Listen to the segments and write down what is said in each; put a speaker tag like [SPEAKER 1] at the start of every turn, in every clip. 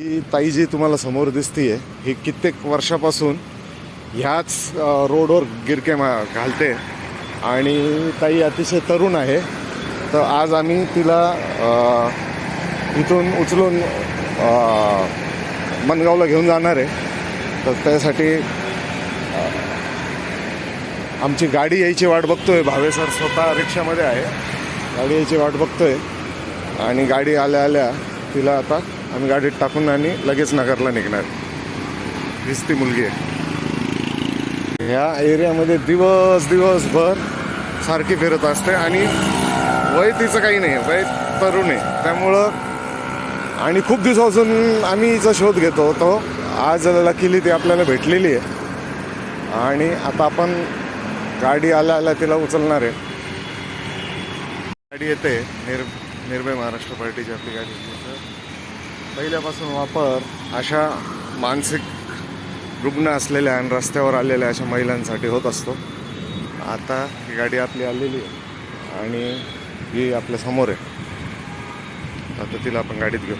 [SPEAKER 1] ही ताई जी तुम्हाला समोर दिसतीये ही कित्येक वर्षापासून ह्याच रोडवर गिरके मा घालते. आणि ताई अतिशय तरुण आहे. तर आज आम्ही तिला इथून उचलून मनगावला घेऊन जाणार आहे. तर त्यासाठी आमची गाडी यायची वाट बघतोय. भावे सर स्वतः रिक्षामध्ये आहे. गाडी यायची वाट बघतोय. आणि गाडी आल्या आल्या तिला आता आम्ही गाडीत टाकून आणि लगेच नगरला निघणार. दिसती मुलगी आहे. ह्या एरियामध्ये दिवस दिवसभर सारखी फिरत असते आणि वय तिचं काही नाही वय तरुण आहे. त्यामुळं आणि खूप दिवसापासून आम्ही हिचा शोध घेतो होतो. आज लकीली ती आपल्याला भेटलेली आहे. आणि आता आपण गाडी आल्या आल्या तिला उचलणार आहे. गाडी येते. निर निर्भय महाराष्ट्र पार्टीची आपली गाडी. पहिल्यापासून वापर अशा मानसिक रुग्ण असलेल्या आणि रस्त्यावर आलेल्या अशा महिलांसाठी होत असतो. आता ही गाडी आपली आलेली आहे आणि ही आपल्यासमोर आहे. आता तिला आपण गाडीत घेऊ.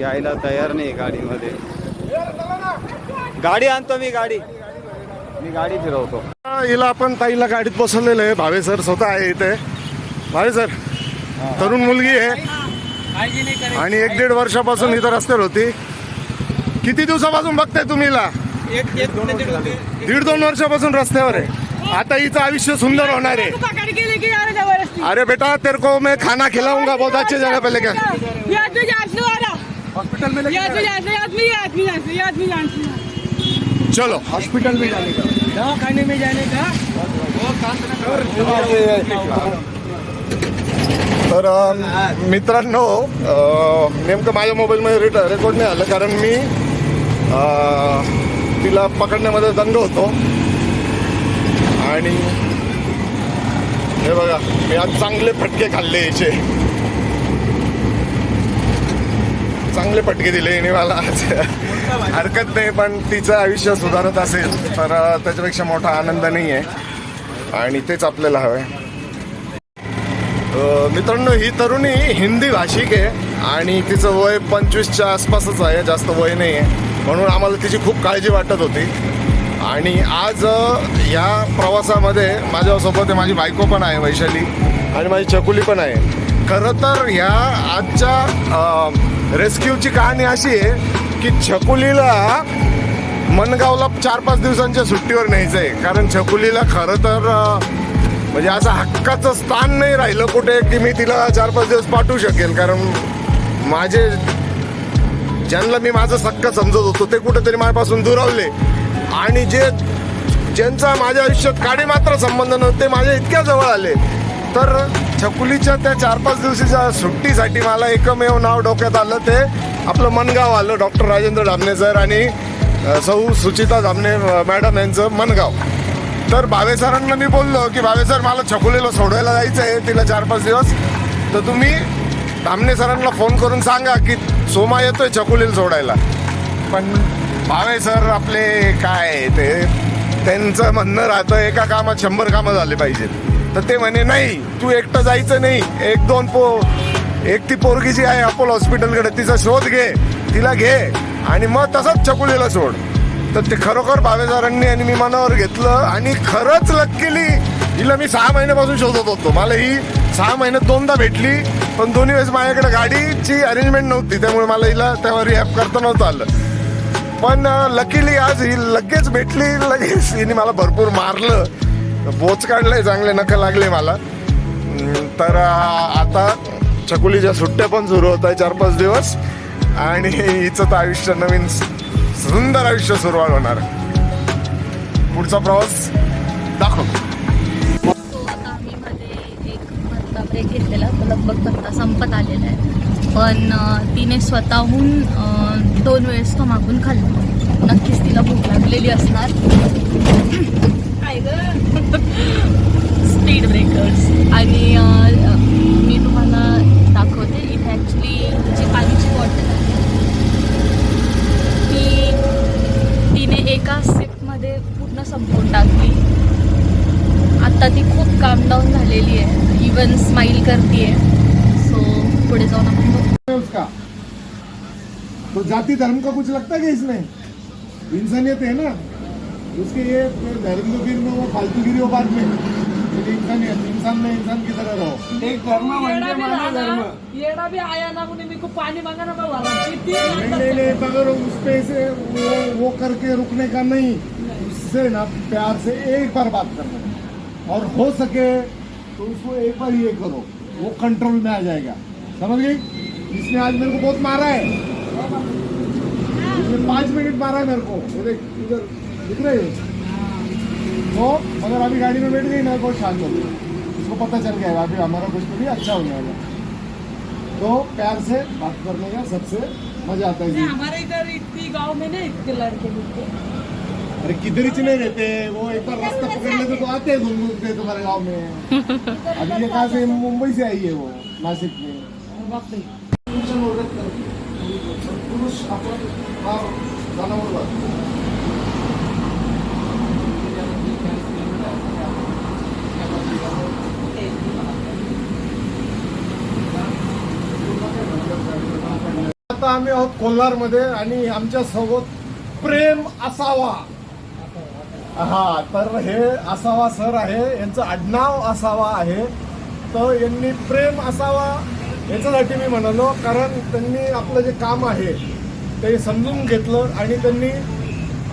[SPEAKER 2] यायला तयार नाही गाडीमध्ये. गाडी आणतो मी गाडी. मी गाडी फिरवतो
[SPEAKER 1] हिला आपण ताईला गाडीत बसवलेलं आहे भावे सर स्वतः आहे इथे भावे सर तरुण मुलगी आहे आणि एक दीड वर्षापासून इथं रस्त्यावर होती किती दिवसापासून बघताय तुम्ही हिला दीड दोन वर्षापासून रस्त्यावर आहे आता हिचं आयुष्य सुंदर होणार आहे अरे बेटा तेरे को मैं खाना खिलाऊंगा बहुत अच्छी जगह पे लेकर
[SPEAKER 3] हॉस्पिटल में
[SPEAKER 1] चलो.
[SPEAKER 2] हॉस्पिटल में जाने का।
[SPEAKER 3] दवा खाने में जाने का?
[SPEAKER 1] तर मित्रांनो नेमकं माझ्या मोबाईलमध्ये रेट रेकॉर्ड नाही आलं कारण मी तिला पकडण्यामध्ये दंग होतो. आणि हे बघा मी आज चांगले फटके खाल्ले याचे. चांगले फटके दिले हिने मला आज. हरकत नाही पण तिचं आयुष्य सुधारत असेल तर त्याच्यापेक्षा मोठा आनंद नाही आहे आणि तेच आपल्याला हवं आहे मित्रांनो ही तरुणी हिंदी भाषिक आहे आणि तिचं वय पंचवीसच्या आसपासच आहे जास्त वय नाही आहे म्हणून आम्हाला तिची खूप काळजी वाटत होती. आणि आज या प्रवासामध्ये माझ्यासोबत आहे माझी बायको पण आहे वैशाली आणि माझी चकुली पण आहे. खरं तर ह्या आजच्या रेस्क्यूची कहाणी अशी आहे की छकुलीला मनगावला चार पाच दिवसांच्या सुट्टीवर न्यायचं आहे कारण छकुलीला खरं तर म्हणजे असं हक्काचं स्थान नाही राहिलं कुठे की मी तिला चार पाच दिवस पाठवू शकेल. कारण माझे ज्यांना मी माझं सक्क समजत होतो ते कुठेतरी माझ्यापासून दुरावले आणि जे ज्यांचा माझ्या आयुष्यात काडी मात्र संबंध नव्हते माझ्या इतक्या जवळ आले. तर छकुलीच्या त्या चार पाच दिवसाच्या सुट्टीसाठी मला एकमेव नाव डोक्यात आलं ते आपलं मनगाव आलं डॉक्टर राजेंद्र डामणे सर आणि सौ सुचिता जामणे मॅडम यांचं मनगाव. तर भावे सरांना मी बोललो की भावे सर मला छकुलीला सोडवायला जायचं आहे तिला चार पाच दिवस. तर तुम्ही धामणे सरांना फोन करून सांगा की सोमा येतोय छकुलीला सोडायला. पण भावे सर आपले काय ते त्यांचं म्हणणं राहतं एका कामात शंभर कामं झाले पाहिजेत. तर ते म्हणे नाही तू एकटं जायचं नाही. एक दोन पो एक ती पोरगी जी आहे अपोलो हॉस्पिटलकडे तिचा शोध घे तिला घे आणि मग तसंच छकुलीला सोड. तर ते खरोखर भावेदारांनी आणि मी मनावर घेतलं आणि खरंच लक्कीली हिला मी सहा महिन्यापासून शोधत होतो. मला ही सहा महिन्यात दोनदा भेटली पण दोन्ही वेळेस माझ्याकडे गाडीची अरेंजमेंट नव्हती. त्यामुळे मला हिला त्यावर रिहॅप करता नव्हतं आलं. पण लकीली आज ही लगेच भेटली लगेच हिने मला भरपूर मारलं. बोच काढलंय चांगले नख लागले मला. तर आता छकुलीच्या सुट्ट्या पण सुरू होत आहे चार पाच दिवस. आणि हिचं तर आयुष्य नवीन सुंदर आयुष्य सुरुवात होणार. पुढचा प्रवास दाखव.
[SPEAKER 4] आता आम्ही मध्ये एक पत्ता ब्रेक घेतलेला तो लगभग पत्ता संपत आलेला आहे. पण तिने स्वतःहून दोन वेळेस तो मागून खाल्ला. नक्कीच तिला भूक लागलेली असणार. स्पीड ब्रेकर्स आणि मी तुम्हाला दाखवते इथे ॲक्च्युली जी पाण्याची बॉटल आहे ती तिने एका सिपमध्ये पूर्ण संपवून टाकली. काम डाऊन झालेली आहे. इवन स्माईल करते सो पुढे जाऊन आपण
[SPEAKER 1] तो जाति धर्म का कुछ लगता है इसमें? इंसानियत है ना? उसके ये धर्म गिर में वो फालतूगिरी वो बाद में। इंसानियत इंसान में इंसान की तरह रहो।
[SPEAKER 2] एक धर्म म्हणजे माझा धर्म।
[SPEAKER 3] येडा भी आया ना मुझे मेरे को पानी मांगा ना मैं वाला
[SPEAKER 1] नहीं नहीं नहीं मगर उस पे से वो वो करके रुकने का नहीं। उससे ना प्यार से एक बार बात करना। है। और हो सके तो उसको एक बार ये करो वो कंट्रोल में आ जाएगा। समझ गई? इसने आज मेरे को बहुत मारा है। इसने पाँच मिनट मारा है मेरे को। देख इधर। दिख रहे हो? तो मगर अभी गाड़ी में बैठ गई ना बहुत शांत हो गई। उसको पता चल गया अभी हमारा कुछ भी अच्छा होने वाला तो प्यार से बात करने का सबसे मज़ा आता है।
[SPEAKER 3] हमारे इधर इतनी गाँव में ना इतने लड़के मिलते
[SPEAKER 1] अरे किधर ही नहीं रहते वो एक बार रास्ता पकड़ लेते तो आते हैं घूम घूमते तुम्हारे गाँव में। अभी ये कहाँ से मुंबई से आई है वो नासिक में। पुरुष आपण हा जनावर आता आम्ही आहोत कोल्हारमध्ये आणि आमच्यासोबत प्रेम असावा. हा तर हे असावा सर आहे. यांचं आडनाव असावा आहे. तर यांनी प्रेम असावा याच्यासाठी मी म्हणालो कारण त्यांनी आपलं जे काम आहे ते समजून घेतलं आणि त्यांनी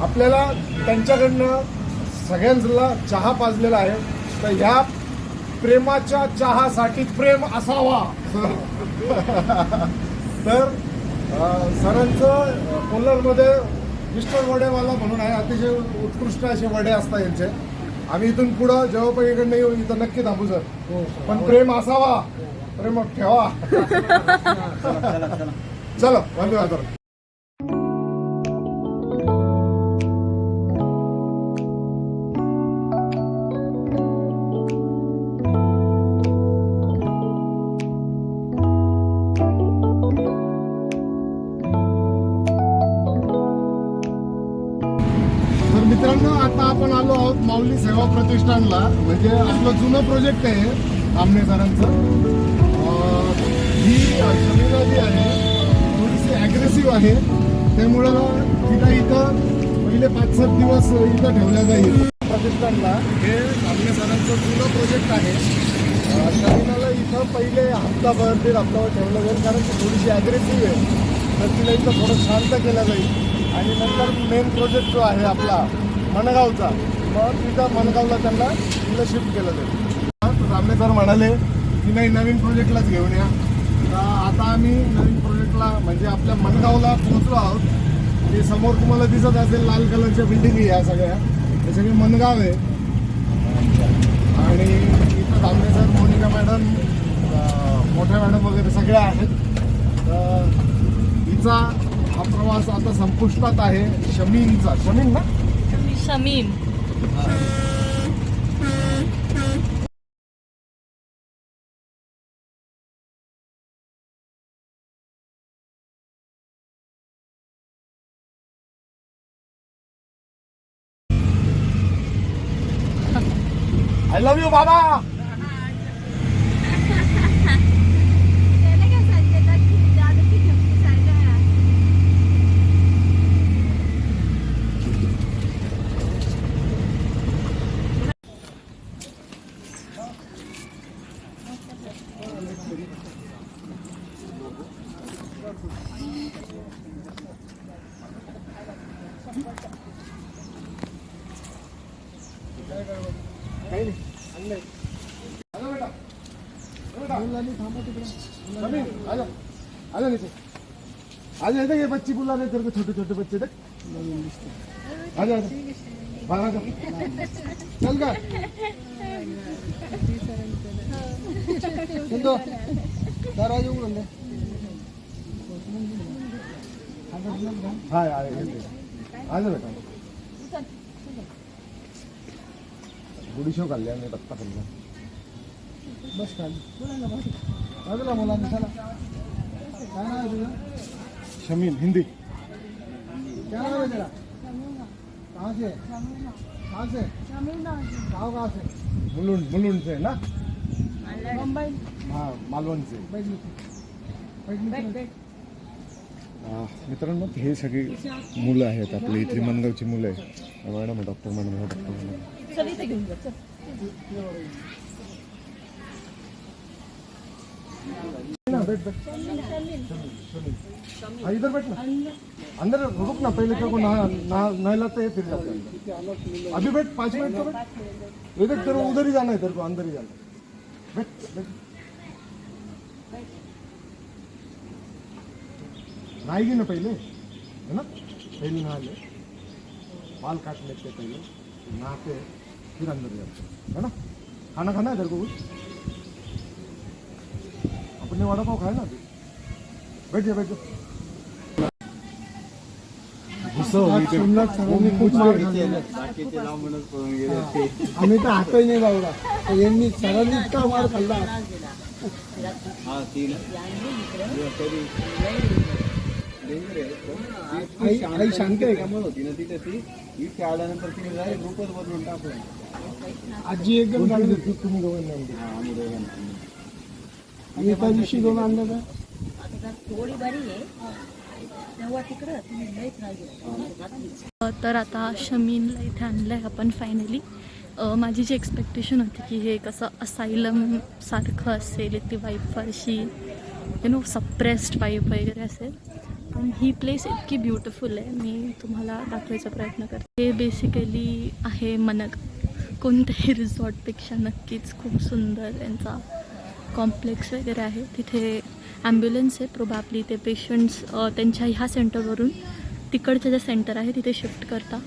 [SPEAKER 1] आपल्याला त्यांच्याकडनं सगळ्यांना चहा पाजलेला आहे. तर ह्या प्रेमाच्या चहासाठी प्रेम असावा. तर सरांचं कोल्हारमध्ये मिस्टर वडेवाला म्हणून आहे अतिशय उत्कृष्ट असे वडे असतात यांचे. आम्ही इथून पुढं जेव्हा पण इकडनं येऊ इथं नक्की थांबू सर. पण प्रेम असावा प्रेम ठेवा. चलो वंदे माऊली सेवा प्रतिष्ठानला म्हणजे आपलं जुनं प्रोजेक्ट आहे आमने सरांचं ही जमीन जी आहे थोडीशी ॲग्रेसिव्ह आहे. त्यामुळं तिला इथं पहिले पाच सात दिवस इथं ठेवल्या जाईल. प्रतिष्ठानला हे आमने सरांचं जुनं प्रोजेक्ट आहे. जमिनाला इथं पहिले हप्ताभर दीड हप्ताभर ठेवलं जाईल कारण ती थोडीशी ॲग्रेसिव्ह आहे. तर तिला इथं थोडं शांत केलं जाईल. आणि नंतर मेन प्रोजेक्ट जो आहे आपला मनगावचा. मग तिथं मनगावला त्यांना तिला शिफ्ट केलं जाईल रामने सर म्हणाले की नाही नवीन प्रोजेक्टलाच घेऊन या. तर आता आम्ही नवीन प्रोजेक्टला म्हणजे आपल्या मनगावला पोहोचलो आहोत. ते समोर तुम्हाला दिसत असेल लाल कलरच्या बिल्डिंग या सगळ्या. हे सगळे मनगाव आहे. आणि इथं दामणे सर मोनिका मॅडम मोठ्या मॅडम वगैरे सगळ्या आहेत. तर हिचा हा प्रवास आता संपुष्टात आहे शमीनचा शमीन ना?
[SPEAKER 4] शमीम.
[SPEAKER 1] आय लव्ह यू बाबा काही नाही आणलंय. आजा बेटा समीर, आजा आजा नीचे आजा इधर ये बच्ची बुला रहे तेरे को छोटे छोटे बच्चे देख आजा आजा बाहर आजा चल का चल दो दरवाजे उघडून दे हाय हाय आजा बेटा गुडीशो खाल्ल्या मी दत्ता खाल्ला बस खाली. बाजूला मुलांनी चला. काय नाव आहे तुझं? शमीन हिंदी. क्या नाम है तेरा? कहाँ से? कहाँ से? गाँव कहाँ से? मुलुंड मुलुंडचे ना?
[SPEAKER 3] मुंबई.
[SPEAKER 1] हा मालवणचे. हा, मित्रांनो हे सगळी मुलं आहेत आपली इथली मनगावची मुलं आहे madam doctor madam doctor madam
[SPEAKER 3] चल इथे घेऊन जा चल
[SPEAKER 1] हाँ, इधर बैठ ना अंदर रुक ना पहले तेरे को नहा नहा नहलाते हैं फिर जाते हैं अभी बैठ पाँच मिनट तो बैठ इधर तेरे को उधर ही जाना है तेरे को अंदर ही जाना है बैठ बैठ नहाएगी ना पहले है ना पहले नहा ले बाल काट लेते पहले नहाते फिर अंदर जाते है ना खाना खाना है तेरे को कुछ? अपने वड़ा पाव खाए ना जा हो
[SPEAKER 2] मार खाल्ली. आम्ही तर हातही नाही लावला. यांनी सरांनी इतका मार खाल्ला. आई शांत आहे का?
[SPEAKER 5] होती ना तिथे ती. इथे आल्यानंतर तिने डायरेक्ट ग्रुपच बदलून टाकलं.
[SPEAKER 2] आजी एकदम तुम्ही दोघांनी आणली.
[SPEAKER 5] हा आम्ही दोघांना
[SPEAKER 2] आणि एका दिवशी दोन आणलं का
[SPEAKER 4] तर आता शमीनला इथे आणलं आहे आपण फायनली माझी जी एक्सपेक्टेशन होती की हे कसं असायलम सारखं असेल इथली वाईब फारशी यु नो सप्रेस्ड वाईब वगैरे असेल. पण ही प्लेस इतकी ब्युटिफुल आहे मी तुम्हाला दाखवायचा प्रयत्न करते. हे बेसिकली आहे मनक. कोणत्याही रिसॉर्टपेक्षा नक्कीच खूप सुंदर यांचा कॉम्प्लेक्स वगैरे आहे तिथे ॲम्ब्युलन्स आहे प्रोबॅबली ते पेशंट्स त्यांच्या ह्या सेंटरवरून तिकडचं जे सेंटर आहे तिथे शिफ्ट करता.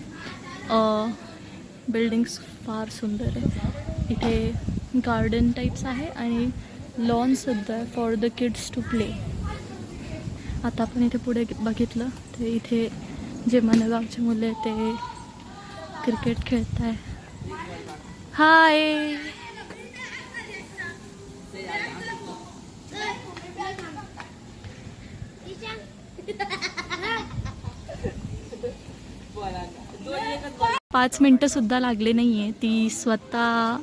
[SPEAKER 4] बिल्डिंग्स फार सुंदर आहे. इथे गार्डन टाईप्स आहे आणि लॉनसुद्धा आहे for the kids to play आता आपण इथे पुढे बघितलं ते इथे जे मनगावचे मुलं आहेत ते क्रिकेट खेळत आहे हाय पाच मिनटं सुद्धा लागले नाही आहे ती स्वतः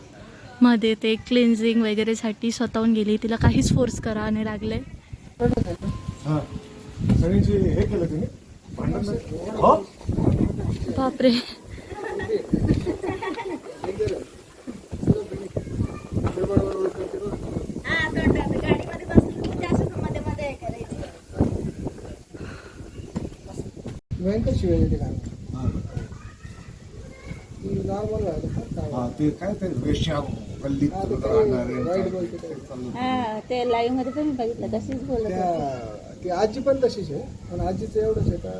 [SPEAKER 4] मध्ये ते क्लिन्झिंग वगैरेसाठी स्वतःहून गेली. तिला काहीच फोर्स करा नाही लागले बापरे.
[SPEAKER 2] शिवाय का नॉर्मल
[SPEAKER 1] हा ते काय ते वेश्या गल्लीत
[SPEAKER 2] ते
[SPEAKER 1] राहणारे
[SPEAKER 2] वाईट बोलते ते.
[SPEAKER 4] हा ते लाईव्हमध्ये पण बघितलं तशीच बोलत
[SPEAKER 2] त्या ती आजी पण तशीच आहे पण आजीचं एवढंच आहे का?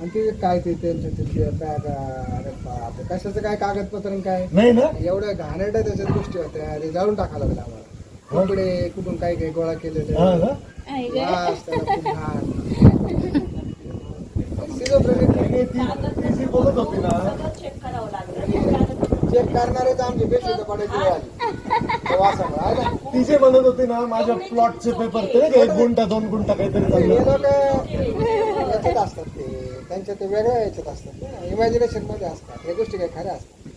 [SPEAKER 2] आणि ते काय ते त्यांचं ते ते बॅग अरे बापरे कशाचं काय कागदपत्र आणि काय?
[SPEAKER 1] नाही ना?
[SPEAKER 2] एवढ्या घाणेरड्या त्याच्यात गोष्टी होत्या ते जाळून टाकायला लागलं आम्हाला. कपडे कुठून काय काय गोळा केलेले
[SPEAKER 1] हा ना?
[SPEAKER 2] वास त्याला खूप घाण Schizophrenic
[SPEAKER 1] आणि ती ती जी बोलत होती ना
[SPEAKER 2] चेक करणारेच आमचे बेशुद्ध पडायची वेळ आली त्या वासामुळे आहे ना?
[SPEAKER 1] ती जे म्हणत होती ना माझ्या प्लॉटचे पेपर ते नाही एक गुंटा दोन गुंटा काहीतरी चाललं.
[SPEAKER 2] असतात ते. त्यांच्या ते वेगळ्या याच्यात असतात. इमॅजिनेशनमध्ये असतात. या गोष्टी काही खऱ्या असतात.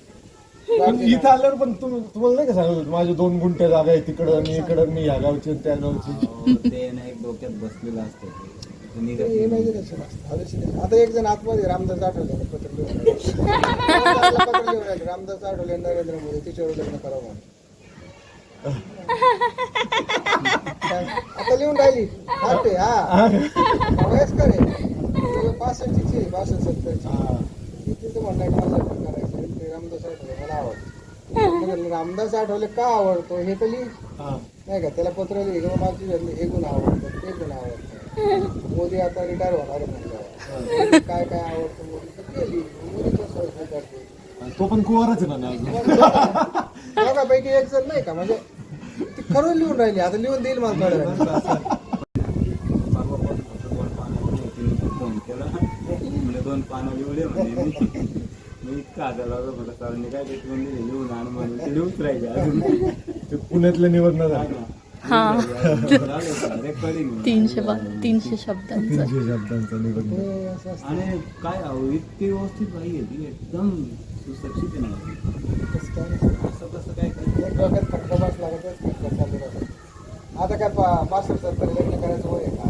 [SPEAKER 1] इथं आल्यावर पण तुम्ही तुम्हाला नाही का सांगत होते, माझे दोन गुंठे जागा आहे तिकडं आणि इकडं मी ह्या गावची त्या गावची?
[SPEAKER 5] हो, ते ना एक डोक्यात बसलेलं असतं
[SPEAKER 2] इमॅजिनेशन असतं. आता एक जण आतमध्ये रामदास आठवले. पत्र लिहून. रामदास आठवले नरेंद्र मोदी तिच्यावर लग्न करावं म्हणून. आता लिहून राहिली. आठवे हा. वयस्कर आहे पासष्टची आहे, बासष्ट सत्तरची.
[SPEAKER 1] हा.
[SPEAKER 2] तिथं मला लग्न करायचं. ते रामदास आठवले मला आवडतं. म्हणलं, रामदास आठवले का आवडतो? हे तर लिही.
[SPEAKER 1] हा.
[SPEAKER 2] नाही का त्याला पत्र लिहि. किंवा माझी हे गुण आवडतं ते गुण आवडतं मोदी आता रिटायर होणार आहे म्हणल्यावर काय काय आवडतं मोदी ते करते
[SPEAKER 1] पण कुवारच आहे ना अजून
[SPEAKER 2] दोघांपैकी एक जण नाही का? म्हणजे ती खरं लिहून राहिली. आता लिहून देईल मला थोड्या
[SPEAKER 5] दोन पानं लिहिले. तिने फोन केला म्हणजे दोन पानं लिवले म्हणजे मी मी इतका आजार लागलो म्हटलं सरांनी काय ते लिहून आण म्हणून ते लिहूच राहिले अजून.
[SPEAKER 1] ते पुण्यातले निवडणं झालं
[SPEAKER 4] हा. तीनशे बा तीनशे शब्दांचं.
[SPEAKER 1] तीनशे शब्दांचं निवडणं
[SPEAKER 2] हे.
[SPEAKER 5] आणि काय अहो इतकी व्यवस्थित बाई आहे ती एकदम तू सुरक्षित आहे ना
[SPEAKER 2] काय नसतं.
[SPEAKER 5] असं कसं काय काय
[SPEAKER 2] एक डोक्यात चालू राहतो. आता काय पासष्ट सत्तर लग्न करायचं वय आहे का?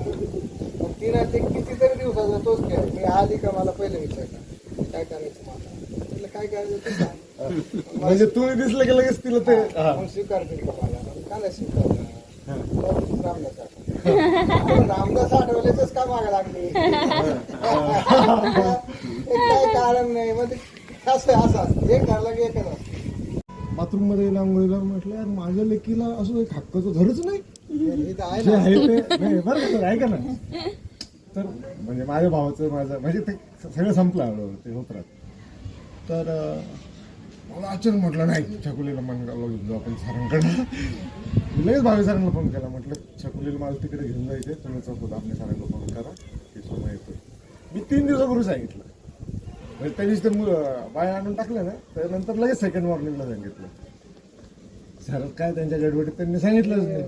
[SPEAKER 2] पण तिनं ते कितीतरी दिवसाचा तोच खेळ मी आली का मला पहिले विचारलं काय करायचं मला म्हटलं काय करायचं ते सांग.
[SPEAKER 1] म्हणजे तुम्ही दिसलं की लगेच तिला ते हा.
[SPEAKER 2] मग स्वीकारतील का मला? का नाही स्वीकारणार रामदास आठवले रामदास आठवलेच का मागा लागली? काय कारण नाही मग ते असं असं एक ठरलं की एकच असतं.
[SPEAKER 1] बाथरूममध्ये गेला आंघोळीला म्हटलं यार माझ्या लेकीला असं एक हक्काचं घरच नाही.
[SPEAKER 2] हे तर आहे
[SPEAKER 1] आहे ते बरं का सर ऐका ना. तर म्हणजे माझ्या भावाचं माझं म्हणजे ते सगळं संपलं ते होत राहत. तर मला अचानक म्हटलं नाही छकुलीला मनगावला घेऊन जाऊ आपण सरांकडे लगेच भावी सरांना फोन केला. म्हटलं छकुलीला मला तिकडे घेऊन जायचे तुम्ही चौकत आपल्या सरांना फोन करा ते सोमा येतो मी तीन दिवसापूर्वी सांगितलं. म्हणजे त्या दिवशी ते बाहेर बाया आणून टाकलं ना त्यानंतर लगेच सेकंड मॉर्निंगला सांगितलं. सर काय त्यांच्या गडबडीत त्यांनी सांगितलंच नाही.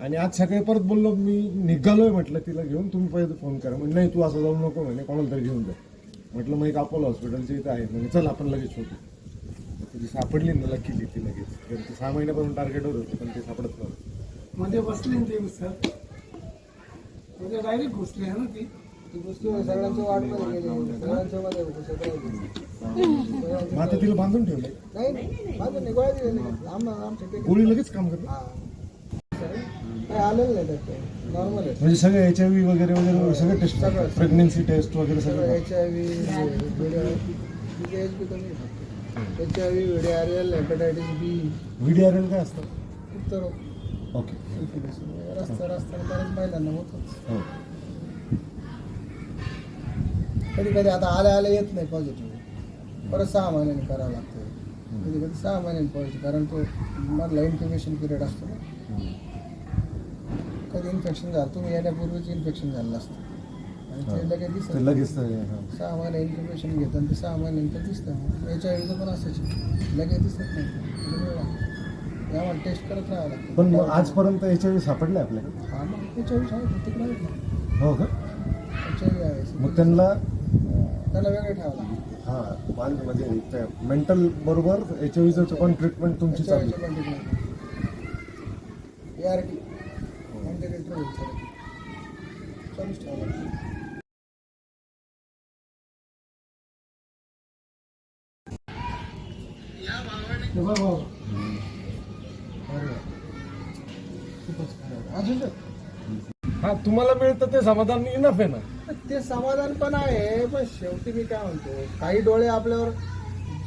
[SPEAKER 1] आणि आज सकाळी परत बोललो मी निघालोय म्हटलं तिला घेऊन तुम्ही पहिले फोन करा. म्हणजे नाही तू असं जाऊ नको म्हणे कोणाला तरी घेऊन जा. म्हटलं मग एक अपोलो हॉस्पिटलच्या इथं आहे. म्हणजे चल आपण लगेच शोधू. ती सापडली ना केली ती लगेच कारण ती सहा महिन्यापासून टार्गेटवर होती पण ती सापडत नव्हती
[SPEAKER 6] मध्ये बसले ना ते सरमध्ये डायरेक्ट घुसले ना ती
[SPEAKER 2] ती गोष्टी सगळ्यांच्या वाटमध्ये गेली सगळ्यांच्या मध्ये.
[SPEAKER 1] मग आता तिला बांधून ठेवलंय
[SPEAKER 2] नाही नाही माझं आम आमच्या ते
[SPEAKER 1] गोळी लगेच काम करते
[SPEAKER 2] हा काय आलेलं नाही त्यात आहे
[SPEAKER 1] म्हणजे सगळे एच आय व्ही वगैरे वगैरे सगळे टेस्ट. प्रेग्नेन्सी टेस्ट वगैरे
[SPEAKER 2] सगळं एच आय व्ही तिचे एच बी कमी V video hepatitis B
[SPEAKER 1] R काय असतं?
[SPEAKER 2] उत्तर.
[SPEAKER 1] ओके.
[SPEAKER 2] रस्ता रस्त्याने बऱ्याच महिलांना होतच.
[SPEAKER 1] हो.
[SPEAKER 2] कधी कधी आता आले आले येत नाही पॉझिटिव्ह परत सहा महिन्यांनी करावं लागतं. कधी कधी सहा महिन्यांनी पॉझिटिव्ह कारण तो मधला इन्क्युबेशन पिरियड असतो ना. कधी इन्फेक्शन झालं तुम्ही येण्यापूर्वीच इन्फेक्शन झालं असतं. ते लगेच दिसत
[SPEAKER 1] ते लगेच ते, हा.
[SPEAKER 2] सहा महिने इन्फॉर्मेशन घेतात आणि ते सहा महिन्यानंतर दिसतं. एच आय व्हीचं पण असंच आहे. लगेच दिसत नाही. थोडा वेळ लागतो. त्यामुळे टेस्ट करत राहावं लागतं.
[SPEAKER 1] पण मग आजपर्यंत एच आय व्ही सापडले आपल्याकडे?
[SPEAKER 2] हा मग एच आय व्ही आहे तिकडे आहेत ना
[SPEAKER 1] हो का?
[SPEAKER 2] एच आय व्ही आहे.
[SPEAKER 1] मग त्यांना
[SPEAKER 2] त्याला वेगळं ठेवावं लागतं.
[SPEAKER 1] हा मान- म्हणजे मेंटल बरोबर एच आय पण ट्रीटमेंट तुमची
[SPEAKER 2] आय
[SPEAKER 1] चालू
[SPEAKER 2] व्हीचं पण आर टी म्हणजे चालूच ठेवावं लागतं
[SPEAKER 6] हे
[SPEAKER 1] हा तुम्हाला मिळतं ते समाधान इनफ आहे ना?
[SPEAKER 2] ते समाधान पण आहे पण शेवटी मी काय म्हणतो काही डोळे आपल्यावर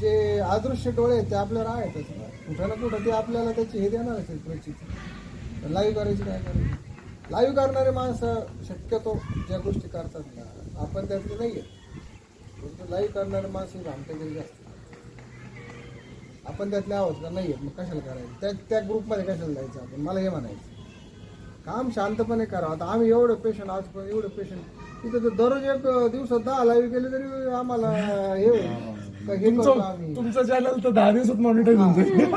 [SPEAKER 2] जे अदृश्य डोळे आहेत ते आपल्यावर आहेतच ना. कुठं ना कुठं ते आपल्याला त्याची हे देणार असेल परिस्थिती लाईव्ह करायची काय करायची लाईव्ह करणारे माणसं शक्यतो ज्या गोष्टी करतात ना आपण त्यातले नाही आहेत लाईव्ह करणारे माणसं भामटेगिरी जास्त. आपण त्यातले आहोत का नाही मग कशाला करायचं? त्या त्या ग्रुपमध्ये कशाला जायचं आपण? मला हे म्हणायचं काम शांतपणे करावं आता आम्ही एवढं पेशंट आज पण एवढं पेशंट तिथं तर दररोज एक दिवसात दहा लाईव्ह केले तरी आम्हाला हे होईल. हे
[SPEAKER 1] तुमचं चॅनल तर दहा दिवसात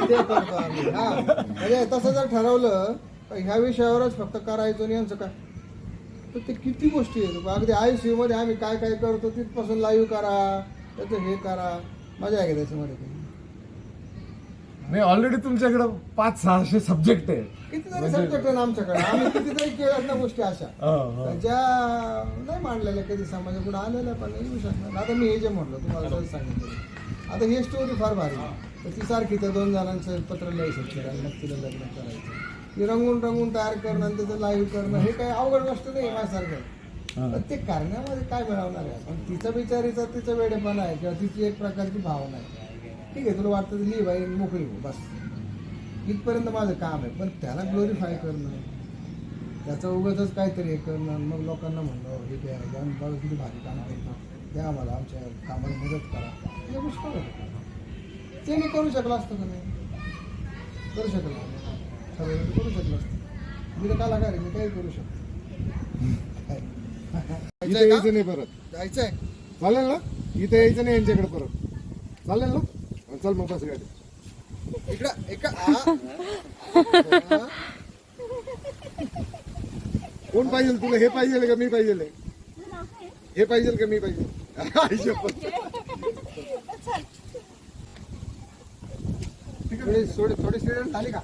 [SPEAKER 2] ते करतो आम्ही. हा. म्हणजे तसं जर ठरवलं का ह्या विषयावरच फक्त करायचं आणि यांचं काय तर ते किती गोष्टी आहेत? अगदी आय सी मध्ये आम्ही काय काय करतो तिथपासून लाईव्ह करा त्याचं हे करा. मजा आहे का त्याच्यामध्ये?
[SPEAKER 1] नाही ऑलरेडी तुमच्याकडे पाच सहाशे सब्जेक्ट आहे.
[SPEAKER 2] कितीतरी सब्जेक्ट आहे ना आमच्याकडे. आम्ही कितीतरी केल्यात ना गोष्टी अशा.
[SPEAKER 1] हा, हा.
[SPEAKER 2] तर ज्या नाही मांडलेल्या कधी समाजाकडे आलेल्या पण येऊ शकणार आता मी हे जे म्हटलं तुम्हाला सहज सांगितलं. आता ही स्टोरी फार भारी आहे. तर ती सारखी त्या दोन जणांचं पत्र लिहायचं फिरायला मग तिला लग्न करायचं. ती रंगून रंगून तयार करणं आणि त्याचं लाईव्ह करणं हे काही अवघड गोष्ट नाही आहे माझ्यासारखं. पण ते करण्यामध्ये काय मिळवणार आहे? पण तिचा बिचारीचा तिचा वेडेपणा आहे किंवा तिची एक प्रकारची भावना आहे. ठीक आहे तुला वाटतं तर लिहि बाई मोकळी हो बस. इथपर्यंत माझं काम आहे पण त्याला ग्लोरीफाय करणं त्याचं उगाच काहीतरी हे करणं मग लोकांना म्हणणं हे द्या बघा किती भारी काम करतात द्या आम्हाला आमच्या कामाला मदत करा. गोष्टी करत ते मी करू शकलो असतं का नाही? करू शकलो तर करू शकलो असतं. मी तर कलाकार आहे मी काही करू शकतो
[SPEAKER 1] इथे यायचं नाही परत.
[SPEAKER 2] जायचंय
[SPEAKER 1] चालेल ना? इथे यायचं नाही यांच्याकडे परत. चालेल ना? हा, चल मग कोण पाहिजे तुला हे पाहिजे का मी पाहिजे हे? पाहिजे का मी पाहिजे थोडी थोडी सिरियल झाली का?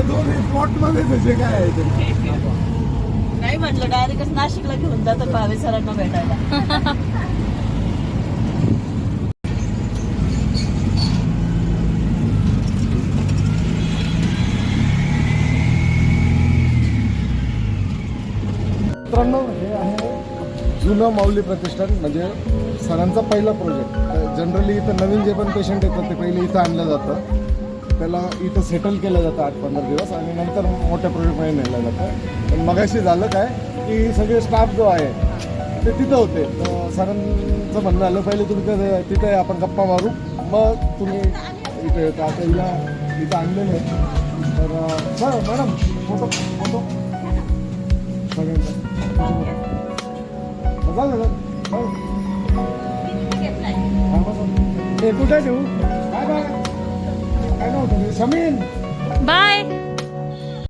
[SPEAKER 7] काय म्हणलं या दोन प्लॉटमध्ये त्याचे काय आहे ते?
[SPEAKER 8] नाही म्हटलं डायरेक्टच नाशिकला घेऊन जातो भावे सरांना भेटायला.
[SPEAKER 1] मित्रांनो हे आहे जुनं माऊली प्रतिष्ठान म्हणजे सरांचा पहिला प्रोजेक्ट जनरली इथं नवीन जे पण पेशंट येतात ते पहिले इथं आणलं जातं. त्याला इथं सेटल केलं जातं आठ पंधरा दिवस आणि नंतर मोठ्या प्रोजेक्टमध्ये नेलं जातं. पण मगाशी झालं काय की सगळे स्टाफ जो आहे ते तिथं होते. सरांचं म्हणणं आलं पहिले तुम्ही तिथे तिथे आपण गप्पा मारू. मग तुम्ही इथे येतो. आता हिला इथं आणलेलं आहे. तर सर मॅडम फोटो फोटो. सगळ्यांचा झालं ना? हे. कुठे ठेवू काय काय काय नव्हतं समीन
[SPEAKER 4] बाय